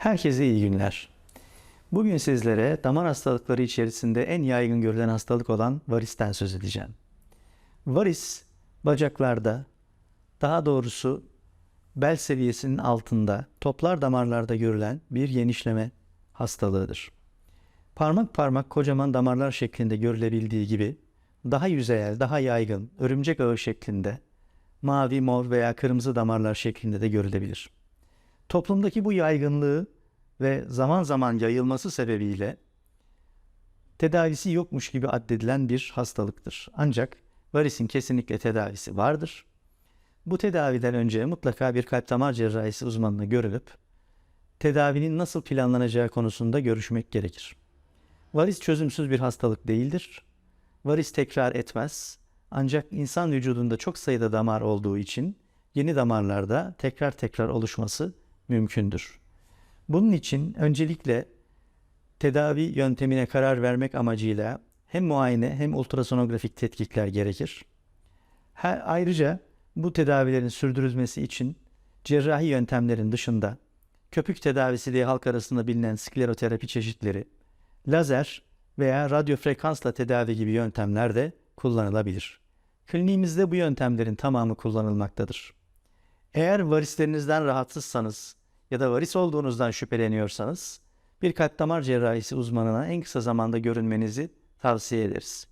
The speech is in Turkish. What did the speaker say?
Herkese iyi günler. Bugün sizlere damar hastalıkları içerisinde en yaygın görülen hastalık olan varisten söz edeceğim. Varis, bacaklarda, daha doğrusu bel seviyesinin altında, toplar damarlarda görülen bir genişleme hastalığıdır. Parmak parmak kocaman damarlar şeklinde görülebildiği gibi, daha yüzeyel, daha yaygın, örümcek ağı şeklinde, mavi, mor veya kırmızı damarlar şeklinde de görülebilir. Toplumdaki bu yaygınlığı ve zaman zaman yayılması sebebiyle tedavisi yokmuş gibi addedilen bir hastalıktır. Ancak varisin kesinlikle tedavisi vardır. Bu tedaviden önce mutlaka bir kalp damar cerrahisi uzmanına görülüp tedavinin nasıl planlanacağı konusunda görüşmek gerekir. Varis çözümsüz bir hastalık değildir. Varis tekrar etmez. Ancak insan vücudunda çok sayıda damar olduğu için yeni damarlarda tekrar tekrar oluşması mümkündür. Bunun için öncelikle tedavi yöntemine karar vermek amacıyla hem muayene hem ultrasonografik tetkikler gerekir. Her, ayrıca bu tedavilerin sürdürülmesi için cerrahi yöntemlerin dışında köpük tedavisi diye halk arasında bilinen skleroterapi çeşitleri, lazer veya radyo frekansla tedavi gibi yöntemler de kullanılabilir. Kliniğimizde bu yöntemlerin tamamı kullanılmaktadır. Eğer varislerinizden rahatsızsanız ya da varis olduğunuzdan şüpheleniyorsanız bir kalp damar cerrahisi uzmanına en kısa zamanda görünmenizi tavsiye ederiz.